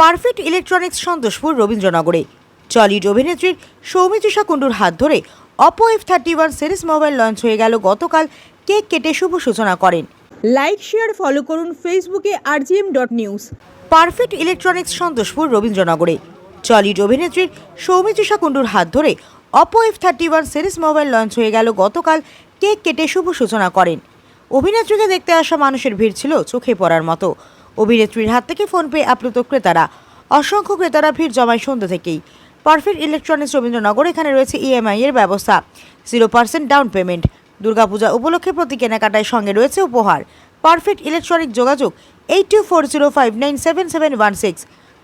Perfect electronics Santoshpur রবীন্দ্রনগরে। চলিউড অভিনেত্রীর সৌমিত্রিষা কুণ্ডুর হাত ধরে Oppo F thirty one series mobile launch হয়ে গেল গতকাল। কেক কেটে শুভ সূচনা করেন। লাইক শেয়ার ফলো করুন ফেসবুকে RGM dot news perfect electronics Santoshpur রবীন্দ্রনগরে। চলিউড অভিনেত্রীর সৌমিত্রিষা কুণ্ডুর হাত ধরে Oppo F thirty one series mobile launch হয়ে গেল গতকাল। কেক কেটে শুভ সূচনা করেন। অভিনেত্রীকে দেখতে আসা মানুষের ভিড় ছিল চোখে পড়ার মতো। অভিনেত্রীর হাত থেকে ফোন পেয়ে আপ্লুত ক্রেতারা। অসংখ্য ক্রেতারা ভিড় জমায় সন্ধ্যা থেকেই। পারফেক্ট ইলেকট্রনিক্স রবীন্দ্রনগর এখানে রয়েছে ইএমআই এর ব্যবস্থা। Zero percent down payment. Durga Puja উপলক্ষে প্রতি কেনাকাটায় সঙ্গে রয়েছে উপহার। পারফেক্ট ইলেকট্রনিক যোগাযোগ eight two four zero five nine seven seven one six.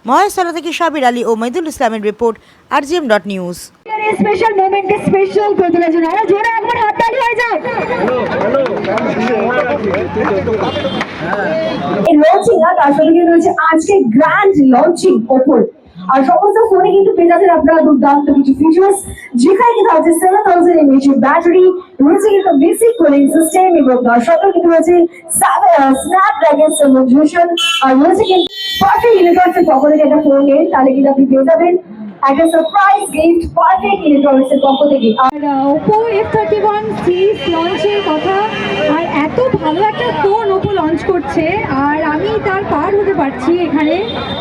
Maheshtala থেকে সাবির আলী ও মৈদুল ইসলামের রিপোর্ট আর আরজিএম ডট নিউজ। স্পেশাল মোমেন্টে স্পেশাল করে তোলার জন্য আরও জোরে একবার হাততালি হয়ে যাক। এই লঞ্চিং আর তার সঙ্গে কিন্তু রয়েছে? আজকে গ্র্যান্ড লঞ্চিং ওপর আর সমস্ত ফোনে কিন্তু পেয়ে যাচ্ছেন আপনারা দুর্দান্ত কিছু ফিচার্স যেখানে কিন্তু আছে সেভেন থাউজেন্ড এমএইচ ব্যাটারি রয়েছে কিন্তু বেসিক কুলিং সিস্টেম এবং তার সাথে কিন্তু রয়েছে স্ন্যাপড্রাগন সেভেন আর রয়েছে কিন্তু পারফেক্ট ইলেকট্রনিক্স পক্ষ একটা ফোন নেন, তাহলে কিন্তু আপনি পেয়ে যাবেন। একটা সারপ্রাইজ গিফট পারফেক্ট ইলেকট্রনিক্সের পক্ষ থেকে। আর Oppo F thirty one series লঞ্চের কথা, আর এত ভালো একটা ফোন ওপো লঞ্চ করছে, আর আমি তার পার হতে পারছি এখানে।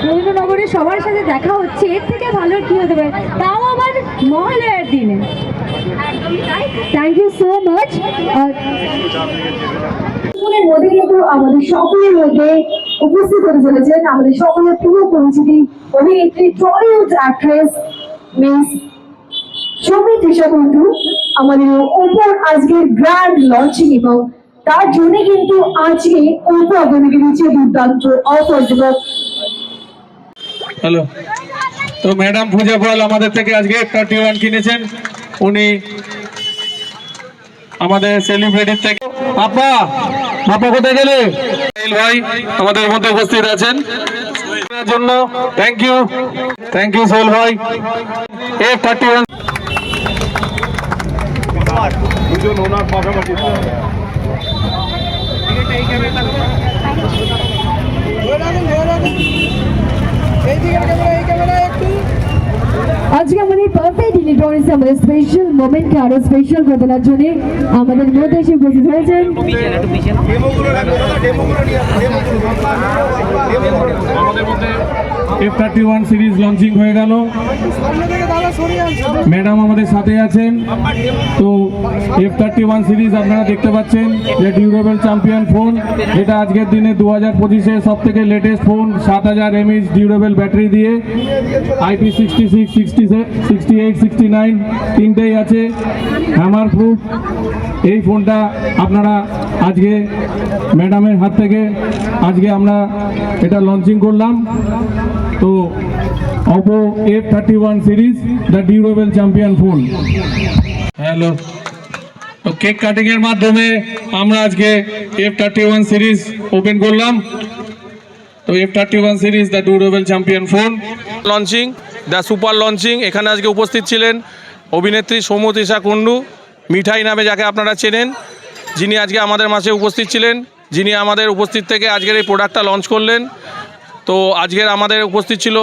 রবীন্দ্রনগরে সবার সাথে দেখা হচ্ছে, এর থেকে ভালো কি হতে পারে? তাও মহালয়ার দিনে। থ্যাংক ইউ সো মাচ মধ্যে কিন্তু আমাদের সকলের মধ্যে উপস্থিত হতে চলেছেন আমাদের সকলের প্রিয় পরিচিতি অভিনেত্রী টলিউড অ্যাক্ট্রেস মিস সৌমিত্রিষা কুন্ডু আমাদের ওপর আজকের গ্র্যান্ড লঞ্চিং এবং তার জন্য কিন্তু আজকে ওপো আপনাদেরকে দিচ্ছে দুর্দান্ত অফার এবং হ্যালো তো ম্যাডাম পূজা পাল আমাদের থেকে আজকে থার্টি ওয়ান কিনেছেন। উনি আমাদের সেলিব্রিটির থেকে আপা আপা কোথায় গেলে? ভাই আমাদের মধ্যে উপস্থিত আছেন। জন্য thank you thank you Sohel ভাই। এফ থার্টি ওয়ান দুজন ওনার পাশাপাশি আজকে আমাদের পারফেক্ট ইলেকট্রনিক্স আমাদের স্পেশাল মোমেন্টকে আরও স্পেশাল করে তোলার জন্য আমাদের মধ্যে এসে উপস্থিত হয়েছেন। F thirty one series launching হয়ে গেল। ম্যাডাম আমাদের সাথে আছেন। তো এফ থার্টি ওয়ান সিরিজ আপনারা দেখতে পাচ্ছেন যে ডিউরেবল চ্যাম্পিয়ন ফোন যেটা আজকের দিনে দু হাজার পঁচিশে সব থেকে লেটেস্ট ফোন সাত হাজার এমএইচ ডিউরেবল ব্যাটারি দিয়ে। IP sixty six sixty sixty eight sixty nine তিনটেই আছে। হ্যামার প্রুফ এই ফোনটা আপনারা আজকে ম্যাডামের হাত থেকে আজকে আমরা এটা লঞ্চিং করলাম। তো Oppo F thirty one series the durable champion phone hello তো কেক কাটিংয়ের মাধ্যমে আমরা আজকে F thirty one series open করলাম। তো F thirty one series the durable champion phone launching the super launching এখানে আজকে উপস্থিত ছিলেন অভিনেত্রী সৌমতিষা কুণ্ডু, মিঠাই নামে যাকে আপনারা চেনেন, যিনি আজকে আমাদের মাঝে উপস্থিত ছিলেন, যিনি আমাদের উপস্থিত থেকে আজকের এই প্রোডাক্টটা লঞ্চ করলেন। তো আজকের আমাদের উপস্থিত ছিল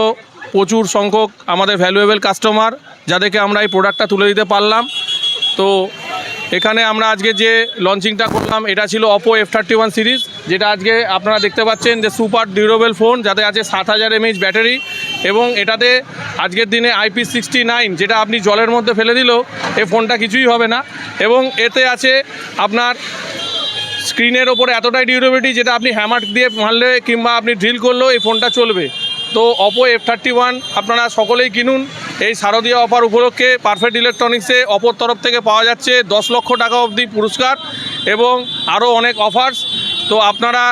প্রচুর সংখ্যক আমাদের ভ্যালুয়েবল কাস্টমার যাদেরকে আমরা এই প্রোডাক্টটা তুলে দিতে পারলাম। তো এখানে আমরা আজকে যে লঞ্চিংটা করলাম, এটা ছিল Oppo F thirty one series যেটা আজকে আপনারা দেখতে পাচ্ছেন যে সুপার ডিউরেবল ফোন যাতে আছে সাত হাজার এমএইচ ব্যাটারি এবং এটাতে আজকের দিনে আইপি সিক্সটি নাইন যেটা আপনি জলের মধ্যে ফেলে দিলেও এই ফোনটা কিছুই হবে না। এবং এতে আছে আপনার স্ক্রিনের ওপরে এতটাই ডিউরেবিলিটি যেটা আপনি হ্যামার দিয়ে মারলে কিংবা আপনি ড্রিল করলেও এই ফোনটা চলবে। তো অপো এফ থার্টি ওয়ান আপনারা সকলেই কিনুন। এই শারদীয় অফার উপলক্ষে পারফেক্ট ইলেকট্রনিক্সে অপর তরফ থেকে পাওয়া যাচ্ছে দশ লক্ষ টাকা অবধি পুরস্কার এবং আরও অনেক অফার্স তো আপনারা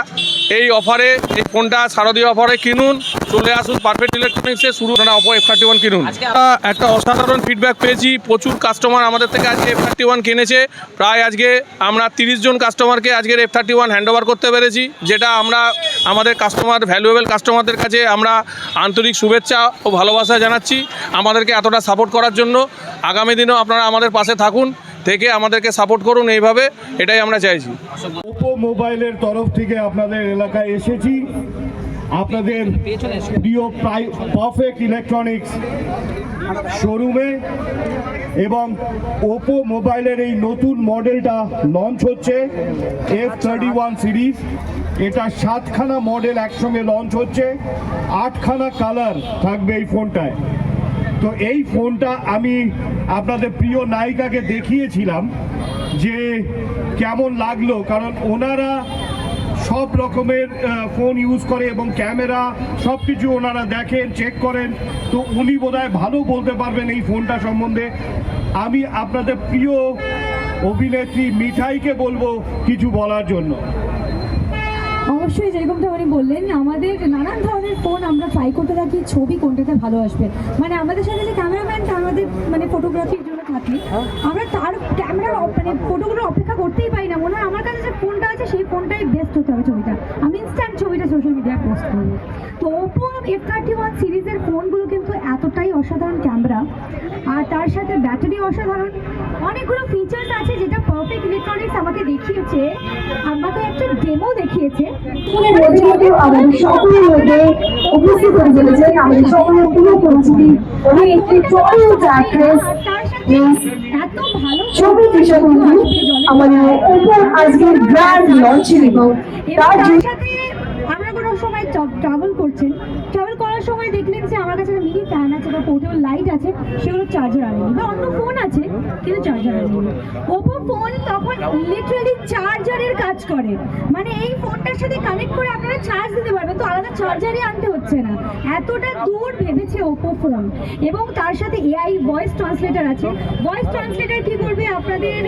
এই অফারে এই ফোনটা শারদীয় অফারে কিনুন। চলে আসুন পারফেক্ট ইলেকট্রনিক্সে শুরু না অপো এফ থার্টি ওয়ান কিনুন। একটা অসাধারণ ফিডব্যাক পেয়েছি। প্রচুর কাস্টমার আমাদের থেকে আজকে এফ থার্টি ওয়ান কিনেছে। প্রায় আজকে আমরা তিরিশ জন কাস্টমারকে আজকের F thirty one hand over করতে পেরেছি যেটা আমরা আমাদের কাস্টমার ভ্যালুয়েবল কাস্টমারদের কাছে আমরা আন্তরিক শুভেচ্ছা ও ভালোবাসা জানাচ্ছি আমাদেরকে এতটা সাপোর্ট করার জন্য। আগামী দিনেও আপনারা আমাদের পাশে থাকুন থেকে আমাদেরকে সাপোর্ট করুন এইভাবে এটাই আমরা চাইছি। ওপো মোবাইলের তরফ থেকে আপনাদের এলাকায় এসেছি। আপনাদের প্রিয় পারফেক্ট ইলেকট্রনিক্স শোরুমে এবং ওপো মোবাইলের এই নতুন মডেলটা লঞ্চ হচ্ছে এফ থার্টি ওয়ান সিরিজ এটা সাতখানা মডেল একসঙ্গে লঞ্চ হচ্ছে, আটখানা কালার থাকবে এই ফোনটায়। তো এই ফোনটা আমি আপনাদের প্রিয় নায়িকাকে দেখিয়েছিলাম। যে কেমন লাগল, কারণ ওনারা সব রকমের ফোন ইউজ করে এবং ক্যামেরা সব কিছু ওনারা দেখেন চেক করেন। তো উনি বোধহয় ভালো বলতে পারবেন এই ফোনটা সম্বন্ধে। আমি আপনাদের প্রিয় অভিনেত্রী মিঠাইকে বলব কিছু বলার জন্য। অবশ্যই যেরকমটা উনি বললেন, আমাদের নানান ধরনের ফোন আমরা ট্রাই করতে থাকি, ছবি কোনটাতে ভালো আসবে। মানে আমাদের সাথে যে ক্যামেরাম্যান আমাদের মানে ফটোগ্রাফির জন্য থাকে আমরা তার ক্যামেরার মানে ফটোগুলোর অপেক্ষা করতেই পারি না। মনে হয় আমার কাছে যে ফোনটা আছে সেই ফোনটাই বেস্ট হতে হবে ছবিটা। আমি ইনস্ট্যান্ট ছবিটা সোশ্যাল মিডিয়ায় পোস্ট করব। তো ওপো এফ থার্টি ওয়ান সিরিজের ফোনগুলো কিন্তু এতটাই অসাধারণ ক্যামেরা। আর তার সাথে ব্যাটারি অসাধারণ। অনেকগুলো ফিচার্স আছে যেটা পারফেক্ট ইলেকট্রনিক্স আমাকে দেখিয়েছে। আমাকে একটা ডেমো দেখিয়েছে। আমাদের সকলের মধ্যে উপস্থিত হয়ে চলেছেন আমাদের সকলের প্রিয় পরিচিতি। অ্যাক্ট্রেস ছবি তৃষা কুন্ডু আমাদের ওপর আজকের গ্র্যান্ড লঞ্চিং এবং এবং তার তার সাথে আমরা কোনো সময় ট্রাভেল করছেন ট্রাভেল করার সময় দেখলেন যে আমার কাছে একটা মিনি ফ্যান আছে বা পোর্টেবল লাইট আছে, সেগুলো চার্জার আনেনি বা অন্য ফোন আছে, কিন্তু চার্জার আনেনি। ওপো ফোন তখন লিটারালি চার্জারের কাজ করে। মানে এই ফোনটার সাথে কানেক্ট করে আপনারা চার্জ দিতে পারবেন, তো আলাদা চার্জারই আনতে হচ্ছে না। এতটা দূর ভেবেছে ওপো ফোন এবং তার সাথে এআই ভয়েস ট্রান্সলেটার আছে। ভয়েস ট্রান্সলেটার কি করবে? আপনাদের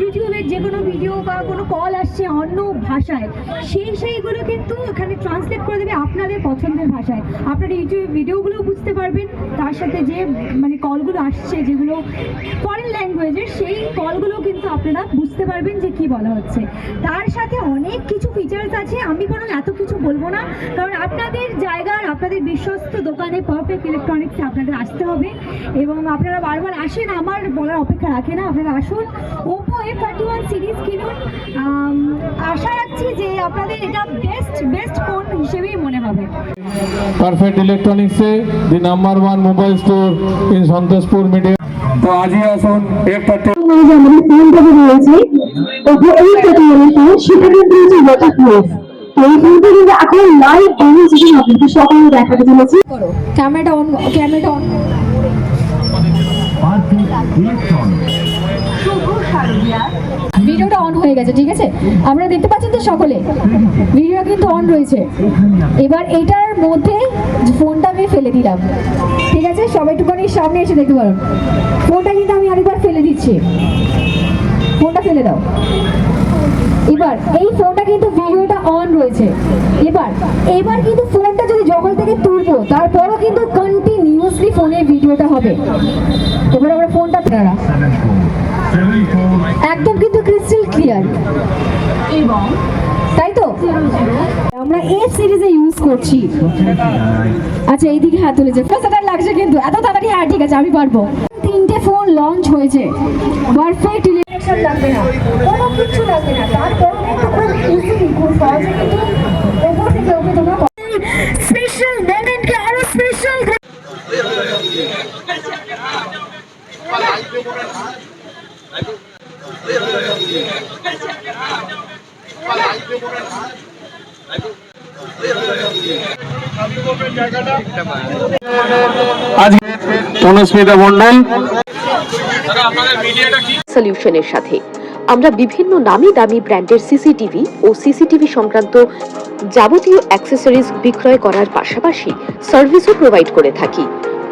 ইউটিউবের যে কোনো ভিডিও বা কোনো কল আসছে অন্য ভাষায় সেই সেইগুলো কিন্তু এখানে ট্রান্সলেট করে দেবে আপনাদের পছন্দের ভাষায়। আপনারা ইউটিউবে ভিডিওগুলো বুঝতে পারবেন। তার সাথে যে মানে কলগুলো আসছে যেগুলো ফরেন ল্যাঙ্গুয়েজের সেই কলগুলো কিন্তু আপনারা বুঝতে পারবেন যে কি বলা হচ্ছে। তার সাথে অনেক কিছু ফিচার্স আছে, আমি কোনো এত কিছু বলব না। কারণ আপনাদের জায়গার, আপনাদের বিশ্বস্ত দোকানে পারফেক্ট ইলেকট্রনিক্সে আপনাদের আসতে হবে। এবং আপনারা বারবার আসেন, আমার বলার অপেক্ষা রাখে না। আপনারা আসুন Oppo F thirty one series কিনুন আশা আপনাদের এটা বেস্ট বেস্ট ফোন হিসেবেই মনে হবে। Perfect ইলেকট্রনিক্সে the number one mobile store in Santoshpur media তো আজই আসুন যে আমাদের ফোনটাকে রয়েছে এই সেটা কিন্তু হচ্ছে ওয়াটার প্রুফ কিন্তু এখন লাইভ ডেমনস্ট্রেশন আপনাদের সকালে দেখাতে চলেছি। ক্যামেরাটা অন ক্যামেরাটা অন ভিডিওটা অন হয়ে গেছে, ঠিক আছে? আপনারা দেখতে পাচ্ছেন তো সকলে? ভিডিও কিন্তু অন রয়েছে। এবার এটার মধ্যে ফোনটা আমি ফেলে দিলাম। ঠিক আছে? সবাই একটুখানি সামনে এসে দেখতে পারেন ফোনটা কিন্তু আমি আরেকবার ফেলে দিচ্ছি। ফোনটা ফেলে দাও। এবার এই ফোনটা কিন্তু ভিডিওটা অন রয়েছে। এবার এবার কিন্তু ফোনটা যদি জগল থেকে তুলবো, তারপরও কিন্তু কন্টিনিউয়াসলি ফোনে ভিডিওটা হবে। এবার আমরা ফোনটা আপনারা একদম কিন্তু ক্রিস্টাল ক্লিয়ার এবং তাই তো? আমরা এ সিরিজে ইউজ করছি। আচ্ছা এইদিকে হাত তুলেছে। সেটা লাগছে কিন্তু। এত তাড়াতাড়ি হ্যাঁ ঠিক আছে আমি পারব। তিনটে ফোন লঞ্চ হয়েছে। পারফেক্ট ইলেকশন লাগবে না। কোনো কিছু লাগবে না। তারপর কিন্তু খুব ইজিলি খুব সহজে কিন্তু ওপর থেকে ওকে তোমরা স্পেশাল মোমেন্টকে আরও স্পেশাল আজ তনুস্মিতা মণ্ডল। সলিউশনের সাথে। আমরা বিভিন্ন নামি দামি ব্র্যান্ডের সিসিটিভি ও সিসিটিভি সংক্রান্ত যাবতীয় অ্যাক্সেসরিজ বিক্রয় করার পাশাপাশি সার্ভিসও প্রোভাইড করে থাকি।